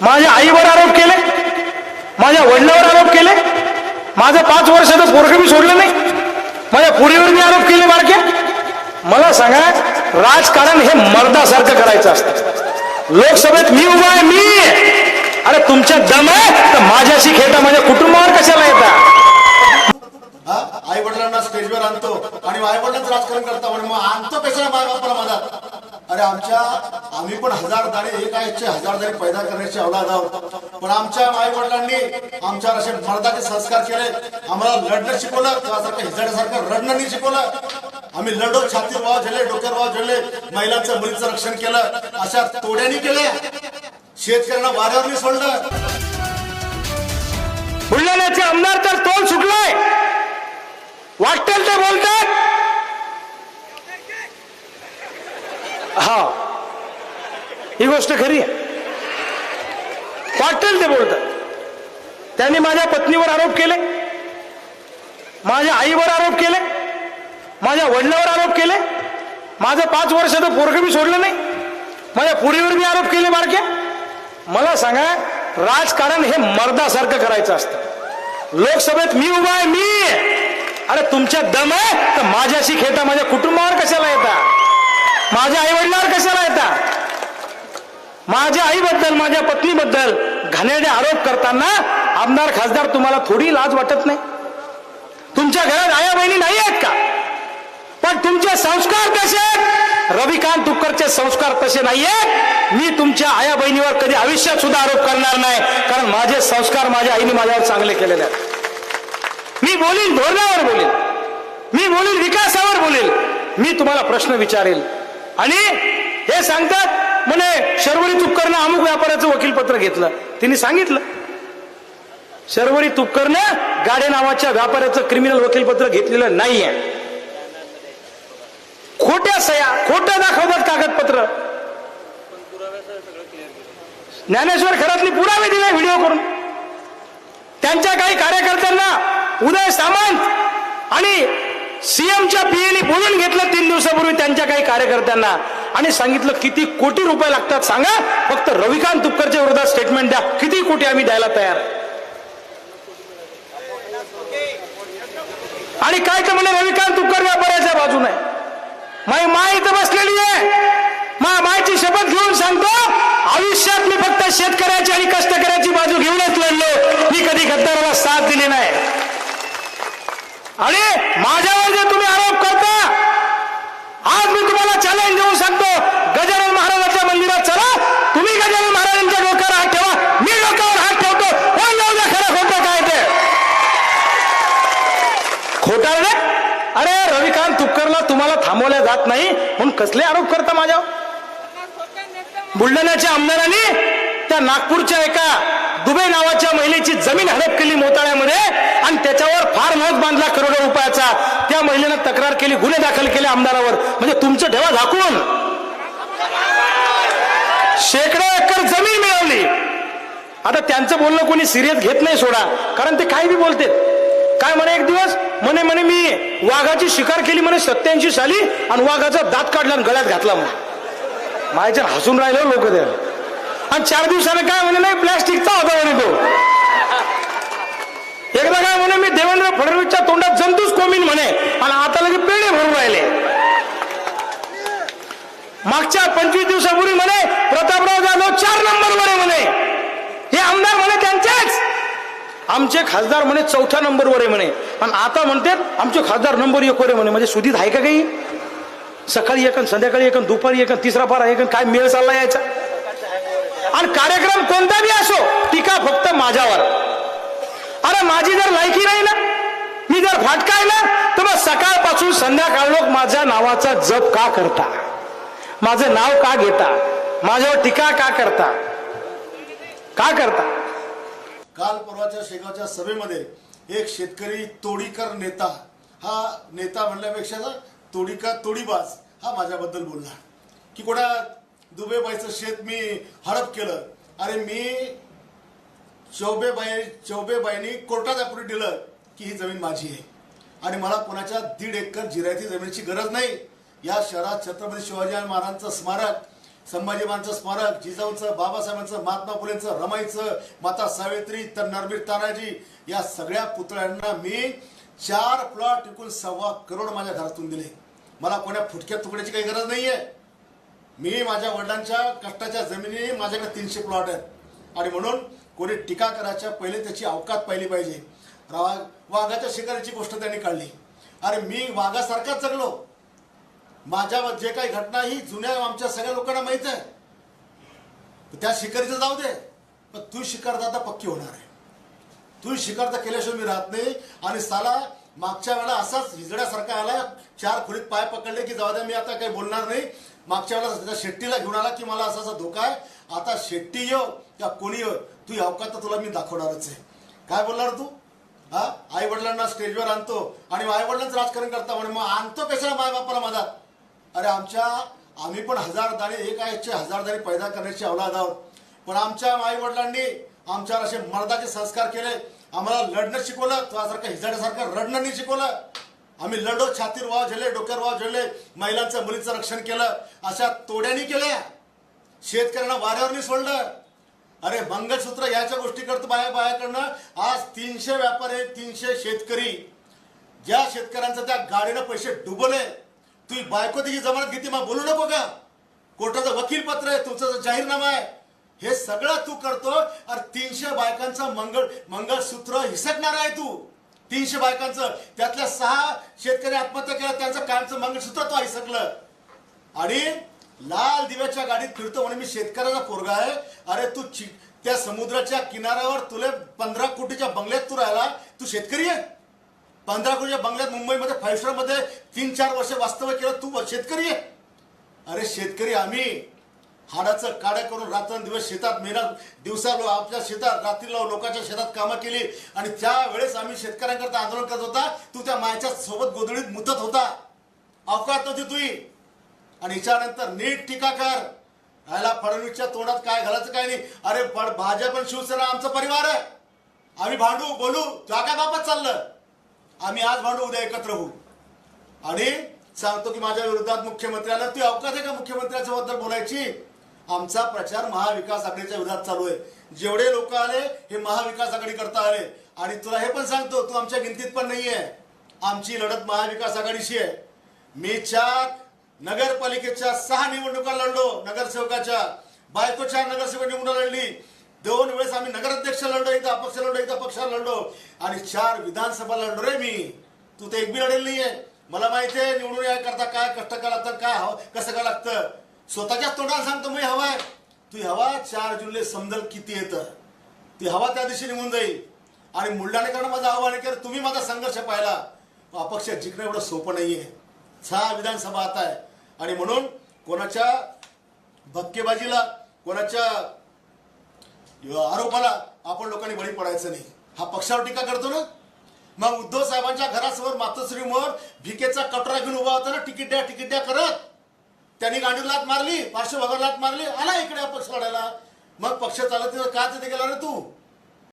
माझ्या आईवर आरोप केले माझ्या वडिलावर आरोप केले माझं पाच वर्षाचं पोरग मी सोडलं नाही माझ्या पुरीवर मी आरोप केले बारके मला सांगा राजकारण हे मर्दासारखं करायचं असतं. लोकसभेत मी उभा आहे मी. अरे तुमच्या दम आहे तर माझ्याशी खेळता माझ्या कुटुंबावर कशाला येता? आई वडिलांना स्टेजवर आणतो आणि आई वडिलांचं राजकारण करता म्हणून मग आणतो कशाला माझा. बापाला अरे आमच्या आम्ही पण हजार दाणे एक आयचे हजार दाणे पैदा करण्याची अवलाद आहोत. पण आमच्या आई वडिलांनी आमच्यावर असे मर्दाचे संस्कार केले. आम्हाला लढणं शिकवलं त्यासारखं हिजड्यासारखं रडणं नाही शिकवलं. आम्ही लढो छातीवर वाव झेलले डोक्यावर वाव झेलले. महिलांचं मुलीचं रक्षण केलं. अशा तोड्यानी केले शेतकऱ्यांना वाऱ्यावर सोडलं. बुलढाण्याचे आमदार तर तोल सुटलाय वाटेल ते बोलतात हा ही गोष्ट खरी आहे. वाटेल ते बोलतात. त्यांनी माझ्या पत्नीवर आरोप केले माझ्या आईवर आरोप केले माझ्या वडिलावर आरोप केले. माझं पाच वर्षाचं पोरग मी सोडलं नाही. माझ्या पुरीवर मी आरोप केले बारक्या मला सांगा राजकारण हे मर्दासारखं करायचं असतं. लोकसभेत मी उभा आहे मी. अरे तुमच्या दम आहे तर माझ्याशी खेळता माझ्या कुटुंबावर कशाला येता? माझ्या आईवडिलावर कशाला येता? माझ्या आईबद्दल माझ्या पत्नीबद्दल घाणेरडे आरोप करताना आमदार खासदार तुम्हाला थोडी लाज वाटत नाही? तुमच्या घरात आया बहिणी नाही आहेत का? पण तुमचे संस्कार कसे आहेत? रविकांत तुपकरचे संस्कार तसे नाहीये मी तुमच्या आया बहिणीवर कधी आयुष्यात सुद्धा आरोप करणार नाही कारण माझे संस्कार माझ्या आईने माझ्यावर चांगले केलेले आहेत. मी बोलील धोरणावर बोलील मी बोलील विकासावर बोलील मी तुम्हाला प्रश्न विचारेल. आणि हे सांगतात म्हणे शर्वरी तुपकरनं अमुक व्यापाऱ्याचं वकीलपत्र घेतलं. तिने सांगितलं. शर्वरी तुपकरनं गाडे नावाच्या व्यापाऱ्याचं क्रिमिनल वकीलपत्र घेतलेलं नाहीये. खोट्या सया खोट्या दाखवतात कागदपत्र. ज्ञानेश्वर खरातली पुरावे दिले व्हिडिओ करून. त्यांच्या काही कार्यकर्त्यांना उदय सामंत आणि सीएमच्या पीएने बोलून घेतलं तीन दिवसापूर्वी त्यांच्या काही कार्यकर्त्यांना. आणि सांगितलं किती कोटी रुपये लागतात सांगा. फक्त रविकांत तुपकरच्या विरोधात स्टेटमेंट द्या. किती कोटी आम्ही द्यायला तयार? आणि काय तर म्हणे रविकांत तुपकर व्यापाऱ्याच्या बाजूने. आहे. माई माय इथं बसलेली आहे. मा मायची शपथ घेऊन सांगतो आयुष्यात मी फक्त शेतकऱ्याची आणि कष्टकऱ्याची बाजू घेऊनच लढलो. मी कधी गद्दाराला साथ दिली नाही. आणि माझ्यावर जे तुम्ही आरोप करता आज मी तुम्हाला चॅलेंज देऊ सांगतो गजानन महाराजांच्या मंदिरात चला तुम्ही गजानन महाराजांच्या डोक्यावर हात ठेवा मी डोक्यावर हात ठेवतो कोण जाऊ द्या खरं खोटं काय ते खोटा रे अरे रविकांत तुपकरला तुम्हाला जात नाही म्हणून कसले आरोप करता माझ्यावर? बुलढाण्याच्या आमदारांनी त्या नागपूरच्या एका दुबे नावाच्या महिलेची जमीन हडप केली मोताळ्यामध्ये आणि त्याच्यावर फार्म हाऊस बांधला करोडो रुपयाचा. त्या महिलेनं तक्रार केली गुन्हे दाखल केले आमदारावर. म्हणजे तुमचं ठेवा झाकून. शेकडो एकर जमीन मिळवली. आता त्यांचं बोलणं कोणी सिरियस घेत नाही सोडा कारण ते काही बी बोलते काय म्हणे एक दिवस? म्हणे म्हणे मी वाघाची शिकार केली म्हणे सत्याऐंशी साली आणि वाघाचा दात काढला आणि गळ्यात घातला म्हणे. माझ्या हसून राहिलं हो लोक ते. आणि चार दिवसाने काय म्हणे नाही प्लॅस्टिकचा होता म्हणे तो. एकदा काय म्हणे मी देवेंद्र फडणवीसच्या तोंडात जंतूच कोमीन म्हणे आणि आता लगे पेढे भरून राहिले. मागच्या पंचवीस दिवसापूर्वी म्हणे प्रतापराव जाधव चार नंबर म्हणे. म्हणे हे आमदार म्हणे त्यांचेच. आमचे खासदार म्हणे चौथ्या नंबरवर आहे म्हणे. आणि आता म्हणतात आमचे खासदार नंबर एक वर म्हणे म्हणजे सुधीत आहे का काही? सकाळी एकन संध्याकाळी एकन दुपारी एकन तिसरा पारा एकन काय मेळ चालला यायचा? आणि कार्यक्रम कोणता बी असो टीका फक्त माझ्यावर. अरे माझी जर लायकी नाही ना मी जर फाटका आहे ना तर मग सकाळपासून संध्याकाळ लोक माझ्या नावाचा जप का करता? माझं नाव का घेता? माझ्यावर टीका का करता? का करता? काल परवाच्या शेगावच्या सभेमध्ये एक शेतकरी तोडीकर नेता हा नेता म्हणल्यापेक्षा तोडीकर तोडीबाज हा माझ्याबद्दल बोलला की कोणा दुबेबाईचं शेत मी हडप केलं अरे मी चौबेबाई चौबेबाईनी कोर्टात अप्रूव्ह दिलं की ही जमीन माझी आहे. आणि मला कोणाच्या दीड एकर जिरायती जमिनीची गरज नाही. या शहरात छत्रपती शिवाजी महाराजांचं स्मारक संभाजीमानचं स्मारक जिजाऊंचं बाबासाहेबांचं महात्मा फुलेंचं रमाईचं माता सावित्री तर नरबीर तानाजी या सगळ्या पुतळ्यांना मी चार प्लॉट विकून सव्वा करोड माझ्या घरातून दिले. मला कोण्या फुटक्या तुकड्याची काही गरज नाहीये. मी माझ्या वडिलांच्या कष्टाच्या जमिनी माझ्याकडे तीनशे प्लॉट आहेत. आणि म्हणून कोणी टीका करायच्या पहिले त्याची अवकात पाहिली पाहिजे. वाघाच्या शिकारीची गोष्ट त्यांनी काढली. अरे मी वाघासारखाच जगलो. माझ्या जे काही घटना ही जुन्या आमच्या सगळ्या लोकांना माहीत आहे. त्या शिकारीचं जाऊ दे. पण तू शिकार तर आता पक्की होणार आहे. तू शिकार तर केल्याशिवाय मी राहत नाही. आणि साला मागच्या वेळेला असाच हिजड्यासारखा आला चार खोलीत पाय पकडले की जाऊ द्या मी आता काही बोलणार नाही. मागच्या वेळेला शेट्टीला घेऊन आला की मला असा असा धोका आहे. आता शेट्टी येऊ या कोणी येऊ तू अवकात तर तुला मी दाखवणारच आहे. काय बोलणार तू? हा? आई वडिलांना स्टेजवर आणतो. आणि आई वडिलांचं राजकारण करता म्हणे मग आणतो कशाला माय बापाला मधात अरे आमच्या आम्ही पण हजार दाणे एक आयचे हजार दाणे पैदा करण्याची अवलाद आहोत. पण आमच्या आई वडिलांनी आमच्यावर असे मर्दाचे संस्कार केले. आम्हाला लढणं शिकवलं तुझ्यासारखं हिजाड्यासारखं रडणं नाही शिकवलं. आम्ही लढो छातीर वाव झेलले डोक्यावर वाव झेलले महिलांचं मुलीचं रक्षण केलं. अशा तोड्यानी केल्या. शेतकऱ्यांना वाऱ्यावर सोडलं. अरे मंगळसूत्र याच्या गोष्टी करतो बाया बायाकडनं आज तीनशे व्यापारी तीनशे शेतकरी. ज्या शेतकऱ्यांचं त्या गाडीनं पैसे डुबले तू बायको त्याची जमानत घेते मग बोलू नको का कोर्टाचं वकील पत्र आहे तुमचा जो जाहीरनामा आहे. हे सगळं तू करतो अरे तीनशे बायकांचं मंगळ मंगळसूत्र हिसकणार आहे तू. तीनशे बायकांचं त्यातल्या सहा शेतकरी आत्महत्या केल्या त्यांचं कायमचं मंगळसूत्र तो हिसकलं. आणि लाल दिव्याच्या गाडीत फिरतो म्हणून मी शेतकऱ्याचा पोरगा आहे. अरे तू चि- त्या समुद्राच्या किनाऱ्यावर तुला पंधरा कोटीच्या बंगल्यात तू राहिला तू शेतकरी आहे? पंधरा कोटीच्या बंगल्यात मुंबईमध्ये फाईव्ह स्टारमध्ये तीन चार वर्ष वास्तव्य केलं तू शेतकरी आहे. अरे शेतकरी आम्ही. हाडाचं काड्या करून रात्रंदिवस शेतात मेहनत दिवसा लो आपल्या शेतात रात्रीला लोकांच्या शेतात कामं केली. आणि त्यावेळेस आम्ही शेतकऱ्यांकरता आंदोलन करत होता. तू त्या मायाच्या सोबत गोधडीत मुतत होता. अवकात नव्हती तुही. आणि याच्यानंतर नीट टीका कर. राहिला फडणवीसच्या तोंडात काय घालायचं काय नाही. अरे पण भाजप आणि शिवसेना आमचा परिवार आहे. आम्ही भांडू बोलू तुला काय चाललं. आम्ही आज भांडू उद्या एकत्र होऊ. आणि सांगतो की माझ्या विरोधात मुख्यमंत्र्याला ती अवकाश आहे का मुख्यमंत्र्याच्या बद्दल बोलायची? आमचा प्रचार महाविकास आघाडीच्या विरोधात चालू आहे. जेवढे लोक आले हे महाविकास आघाडी करता आले. आणि तुला हे पण सांगतो तू आमच्या गिनतीत पण नाहीये. आमची लढत महाविकास आघाडीशी आहे. मी चार नगरपालिकेच्या सहा निवडणुका लढलो नगरसेवकाच्या. बायकोच्या नगरसेवक निवडणूक लढली. दोन वेळेस आम्ही नगराध्यक्ष लढलो एकदा अपक्ष लढलो एकदा पक्षाला लढलो. आणि चार विधानसभा लढलो रे मी. तू तर एक बी लढेल नाहीये. मला माहिती आहे निवडून या करता काय कष्ट काय लागतं काय हवं कसं काय लागतं. स्वतःच्याच तोंडाला सांगतो मी हवाय तू हवा चार जुलै समजल किती येतं. ती हवा त्या दिवशी निघून जाईल. आणि मुलढाणेकरांना माझं आव्हान आहे तुम्ही माझा संघर्ष पाहिला. अपक्ष जिंकणं एवढं सोपं नाही आहे सहा विधानसभा आता आहे. आणि म्हणून कोणाच्या भक्केबाजीला कोणाच्या आरोपाला आपण लोकांनी बळी पडायचं नाही. हा पक्षावर टीका करतो ना? मग उद्धव साहेबांच्या घरासमोर मातोश्रीमोर भिकेचा कटोरा घेऊन उभा होता ना तिकीट द्या तिकीट द्या करत त्यांनी गांडूर लात मारली पार्श्वभागावर लात मारली आला इकडे पक्ष लढायला. मग पक्ष चालत का तिथे गेला ना तू?